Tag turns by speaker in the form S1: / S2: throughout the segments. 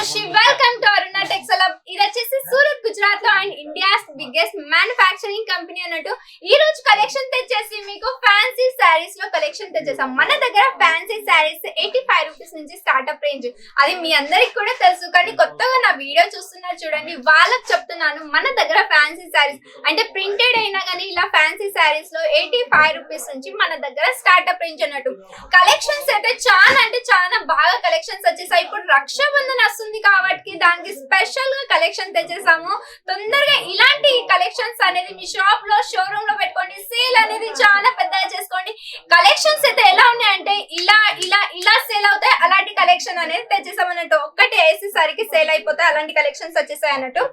S1: Kushi welcome to అరుణ టెక్సలబ్ ఇది వచ్చేసి సూరత్ గుజరాత్లో and India's biggest manufacturing company అన్నట్టు. ఈ రోజు కలెక్షన్ తెచ్చేసి మీకు ఫ్యాన్సీ శారీస్లో కలెక్షన్ తెచ్చేసాం మన దగ్గర fancy saris eighty five rupees నుంచి స్టార్ట్అప్ రేంజ్ అది మీ అందరికి కూడా తెలుసు కానీ కొత్తగా నా వీడియో చూస్తున్నారు చూడండి వాళ్ళకి చెప్తున్నాను. మన దగ్గర ఫ్యాన్సీ శారీస్ అంటే ప్రింటెడ్ అయినా కానీ ఇలా ఫ్యాన్సీ శారీస్లో ఎయిటీ ఫైవ్ రూపీస్ నుంచి మన దగ్గర స్టార్ట్అప్ రేంజ్ అన్నట్టు. కలెక్షన్స్ అయితే చాలా అంటే చాలా బాగా కలెక్షన్స్ వచ్చేసాయి. ఇప్పుడు రక్షాబంధన్ వస్తుంది కాబట్టి దానికి స్పెషల్గా కలెక్షన్ తెచ్చేసాము. తొందరగా ఇలాంటి కలెక్షన్స్ అనేది మీ షాప్లో షోరూమ్లో పెట్టుకోండి. సేల్ అనేది చాలా పెద్దగా చేసుకోండి. కలెక్షన్స్ అయితే ఎలా ఉన్నాయంటే ఇలా ఇలా ఇలా సేల్ అవుతాయి. అలాంటి కలెక్షన్ అనేది తెచ్చేసాం అన్నట్టు ఒక్కటి వేసేసరికి సేల్ అయిపోతాయి. అలాంటి కలెక్షన్స్ వచ్చేసాయి అన్నట్టు.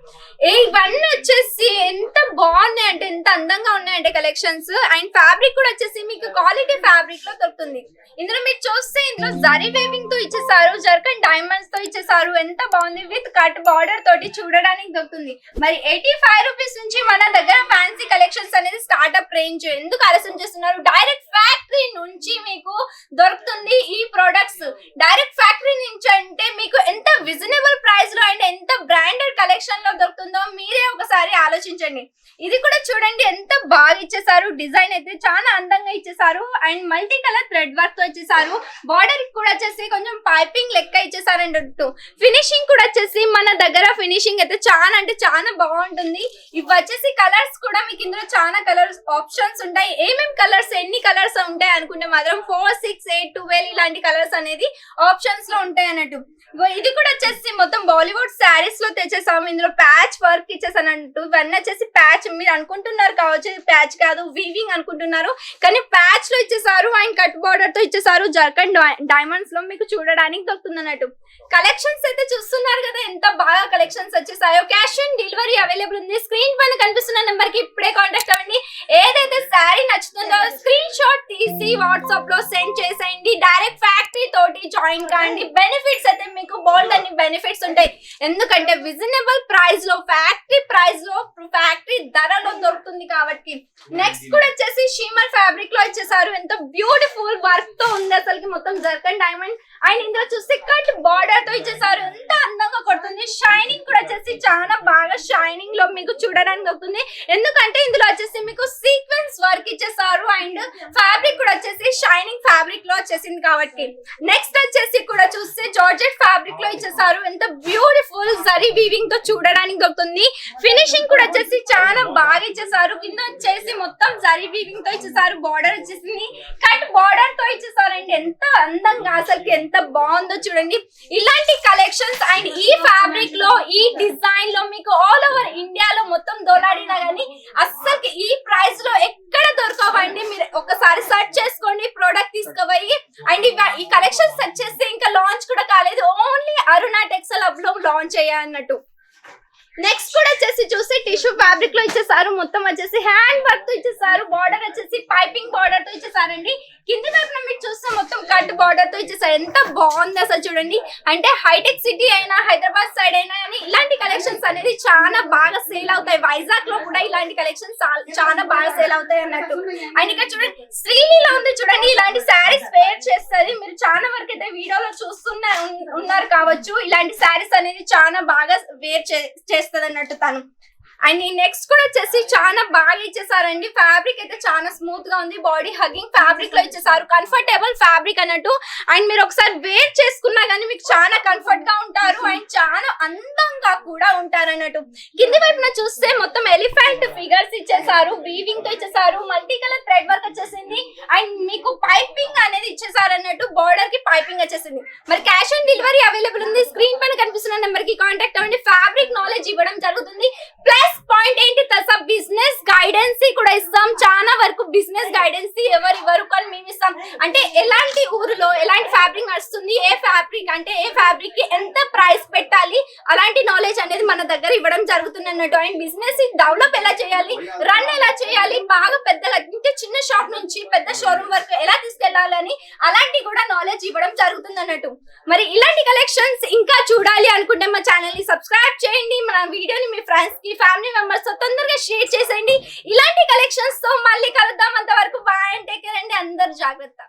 S1: ఇవన్నీ వచ్చేసి ఎంత బాగున్నాయి అంటే ఎంత అందంగా ఉన్నాయంటే కలెక్షన్స్ అండ్ ఫ్యాబ్రిక్ కూడా వచ్చేసి మీకు క్వాలిటీ ఫ్యాబ్రిక్లో దొరుకుతుంది. ఇందులో మీరు చూస్తే ఇందులో జరీ వేవింగ్తో ఇచ్చేసారు జర్కన్ డైమండ్స్తో ఇచ్చేసారు ఎంత బాగుంది. విత్ కట్ బార్డర్ తోటి చూడడానికి దొరుకుతుంది. మరి ఎయిటీ ఫైవ్ రూపీస్ నుంచి మన దగ్గర ఫ్యాన్సీ కలెక్షన్స్ అనేది స్టార్ట్అప్ రేంజ్ ఎందుకు ఆలస్యం చేస్తున్నారు? డైరెక్ట్ ఫ్యాక్టరీ నుంచి మీకు దొరుకుతుంది ఈ ప్రొడక్ట్స్ డైరెక్ట్ ఫ్యాక్టరీ నుంచి అంటే మీకు ఎంత విజనబుల్ ప్రైస్లో అండ్ ఎంత బ్రాండెడ్ కలెక్షన్లో దొరుకుతుందో మీరే ఒకసారి ఆలోచించండి ఇది కూడా చూడండి ఎంత బాగా ఇచ్చేసారు. డిజైన్ అయితే చాలా అందంగా ఇచ్చేసారు. అండ్ మల్టీ కలర్ థ్రెడ్ వర్క్తో ఇచ్చేసారు బార్డర్ కూడా వచ్చేసి కొంచెం పైపింగ్ లెక్క ఇచ్చేసారు ఫినిషింగ్ కూడా వచ్చేసి మన దగ్గర ఫినిషింగ్ అయితే చాలా అంటే చాలా బాగుంటుంది. ఇవి వచ్చేసి కలర్స్ కూడా మీకు ఇందులో చాలా కలర్స్ ఆప్షన్స్ ఉంటాయి. ఏమేమి కలర్స్ ఎన్ని కలర్స్ ఉంటాయి అనుకుంటే మాత్రం ఫోర్ సిక్స్ ఎయిట్ ట్వెల్వ్ ఇలాంటి కలర్స్ అనేది ఆప్షన్స్లో ఉంటాయి అన్నట్టు. ఇది కూడా వచ్చేసి మొత్తం బాలీవుడ్ శారీస్లో తెచ్చేసాము. ఇందులో ప్యాచ్ వర్క్ ఇచ్చేసాను అంటూ ఇవన్నీ వచ్చేసి ప్యాచ్ మీరు అనుకుంటున్నారు కావచ్చు. ప్యాచ్ కాదు వీవింగ్ అనుకుంటున్నారు. కానీ ప్యాచ్లో ఇచ్చేసారు అండ్ కట్ బార్డర్తో ఇచ్చేసారు జర్కన్ డైమండ్స్లో మీకు చూడడానికి దొరుకుతుంది అన్నట్టు. కలెక్షన్స్ అయితే చూస్తున్నారు కదా ఎంత బాగా కలెక్షన్స్ వచ్చేసాయో. క్యాష్ ఆన్ డెలివరీ అవైలబుల్ ఉంది. స్క్రీన్ పైన కనిపిస్తున్న నెంబర్కి ఇప్పుడే కాంటాక్ట్ అవ్వండి. ఏదైతే శారీ నచ్చుతుందో స్క్రీన్ షాట్ తీసి వాట్సాప్లో సెండ్ చేసేయండి. డైరెక్ట్ ఫ్యాక్టరీ తోటి జాయిన్ కాండి. బెనిఫిట్స్ అయితే మీకు బోల్డ్ అన్ని బెనిఫిట్స్ ఉంటాయి. ఎందుకంటే విజనబుల్ ప్రైస్లో ఫ్యాక్టరీ ప్రైస్లో ఫ్యాక్టరీ ధరలో దొరుకుతుంది కాబట్టి. నెక్స్ట్ కూడా వచ్చేసి షీమర్ ఫ్యాబ్రిక్లో ఇచ్చేసారు ఎంత బ్యూటిఫుల్ వర్క్తో ఉంది అసలుకి మొత్తం జర్కన్ డైమండ్ అండ్ ఇందులో చూస్తే కట్ బార్డర్తో ఇచ్చేసారు. ఎంత అందంగా కొడుతుంది. షైనింగ్ కూడా వచ్చేసి చాలా బాగా షైనింగ్లో మీకు చూడడానికి దొరుకుతుంది. ఎందుకంటే ఇందులో వచ్చేసి మీకు సీక్వెన్స్ వర్క్ ఇచ్చేసారు. అండ్ ఫ్యాబ్రిక్ కూడా వచ్చేసి షైనింగ్ ఫ్యాబ్రిక్లో వచ్చేసింది కాబట్టి. నెక్స్ట్ వచ్చేసి కూడా చూస్తే జార్జెట్ ఫ్యాబ్రిక్లో ఇచ్చేసారు. ఎంత బ్యూటిఫుల్ జరీ వీవింగ్తో చూడడానికి దొరుకుతుంది ఫినిషింగ్ కూడా వచ్చేసి చాలా బాగా ఇచ్చేసారు. కింద వచ్చేసి మొత్తం జరీ వీవింగ్తో ఇచ్చేసారు. బార్డర్ వచ్చేసింది. కట్ బార్డర్తో ఇచ్చేసారండి ఎంత అందంగా అసలు ఎంత బాగుందో చూడండి. ఇలాంటి కలెక్షన్స్ అండ్ ఈ ఫ్యాబ్రిక్లో ఈ డిజైన్లో మీకు ఆల్ ఓవర్ ఇండియాలో మొత్తం దోలాడినా గానీ అస్సలు ఈ ప్రైస్లో ఎక్కడ దొరకవండి? మీరు ఒకసారి సెర్చ్ చేసుకోండి ప్రోడక్ట్ తీసుకుపోయి అండ్ ఈ కలెక్షన్ సెర్చ్ చేస్తే ఇంకా లాంచ్ కూడా కాలేదు. ఓన్లీ అరుణ టెక్సల్ హబ్లో లాంచ్ అన్నట్టు. నెక్స్ట్ కూడా వచ్చేసి చూస్తే టిష్యూ ఫ్యాబ్రిక్లో ఇచ్చేసారు. మొత్తం వచ్చేసి హ్యాండ్ వర్క్తో ఇచ్చేసారు. బార్డర్ వచ్చేసి పైపింగ్ బార్డర్తో ఇచ్చేసారండి. కింది వైపున మీరు చూస్తే మొత్తం కట్ బార్డర్తో ఇచ్చేసారు. ఎంత బాగుంది అసలు చూడండి. అంటే హైటెక్ సిటీ అయినా హైదరాబాద్ సైడ్ అయినా కానీ ఇలాంటి కలెక్షన్స్ అనేది చాలా బాగా సేల్ అవుతాయి. వైజాగ్లో కూడా ఇలాంటి కలెక్షన్స్ చాలా బాగా సేల్ అవుతాయి అన్నట్టు. అండ్ ఇక్కడ చూడండి శ్రీలీలో ఉంది చూడండి. ఇలాంటి శారీస్ వేర్ చేస్తుంది. మీరు చాలా వరకు అయితే వీడియోలో చూస్తున్న ఉన్నారు కావచ్చు. ఇలాంటి శారీస్ అనేది చాలా బాగా వేర్ చేస్తుంది అన్నట్టు తను. అండ్ ఈ నెక్స్ట్ కూడా వచ్చేసి చాలా బాగా ఇచ్చేసారండి. ఫ్యాబ్రిక్ అయితే చాలా స్మూత్గా ఉంది. బాడీ హగ్గింగ్ ఫ్యాబ్రిక్లో ఇచ్చేసారు. కంఫర్టబుల్ ఫ్యాబ్రిక్ అన్నట్టు. అండ్ మీరు ఒకసారి వేర్ చేసుకున్నా కానీ మీకు చాలా కంఫర్ట్గా ఉంటారు. అండ్ చాలా అందంగా కూడా ఉంటారు అన్నట్టు. కింది వైపున చూస్తే మొత్తం ఎలిఫెంట్ ఫిగర్స్ ఇచ్చేసారు. వీవింగ్తో ఇచ్చేసారు. మల్టీ కలర్ థ్రెడ్ వర్క్ వచ్చేసింది. అండ్ మీకు పైపింగ్ అనేది ఇచ్చేసారు అన్నట్టు. బార్డర్కి పైపింగ్ వచ్చేసింది. మరి క్యాష్ ఆన్ డెలివరీ అవైలబుల్ ఉంది. స్క్రీన్ పైన కనిపిస్తున్న నెంబర్కి కాంటాక్ట్ అవ్వండి. ఫ్యాబ్రిక్ నాలెడ్జ్ ఇవ్వడం జరుగుతుంది. ప్లస్ పాయింట్ ఏంటి తస బిజినెస్ గైడెన్స్ కూడా ఇస్తాం. చాలా వరకు బిజినెస్ గైడెన్స్ ఎవరు ఇవ్వరు కానీ మేము ఇస్తాం. అంటే ఎలాంటి ఊరిలో ఎలాంటి ఫ్యాబ్రిక్ నడుస్తుంది ఏ ఫ్యాబ్రిక్ అంటే ఏ ఫ్యాబ్రిక్కి ఎంత ప్రైస్ పెట్టాలి అలాంటి నాలెడ్జ్ అనేది మన దగ్గర ఇవ్వడం జరుగుతుంది అన్నట్టు. అండ్ బిజినెస్ డెవలప్ ఎలా చేయాలి రన్ ఎలా చేయాలి బాగా పెద్దగా అంటే చిన్న షాప్ నుంచి పెద్ద షోరూమ్ వరకు ఎలా తీసుకెళ్ళాలని అలాంటి కూడా నాలెడ్జ్ ఇవ్వడం జరుగుతుంది అన్నట్టు. మరి ఇలాంటి కలెక్షన్స్ ఇంకా చూడాలి అనుకుంటే మా ఛానల్ని సబ్స్క్రైబ్ చేయండి మన వీడియోని మీ ఫ్రెండ్స్కి ఫ్యామిలీ మెంబర్స్తో తొందరగా షేర్ చేసేయండి. ఇలాంటి కలెక్షన్స్తో మళ్ళీ కలుద్దాం అంతవరకు బాయ్ అండ్ టేక్ కేర్ అండి. అందరు జాగ్రత్త.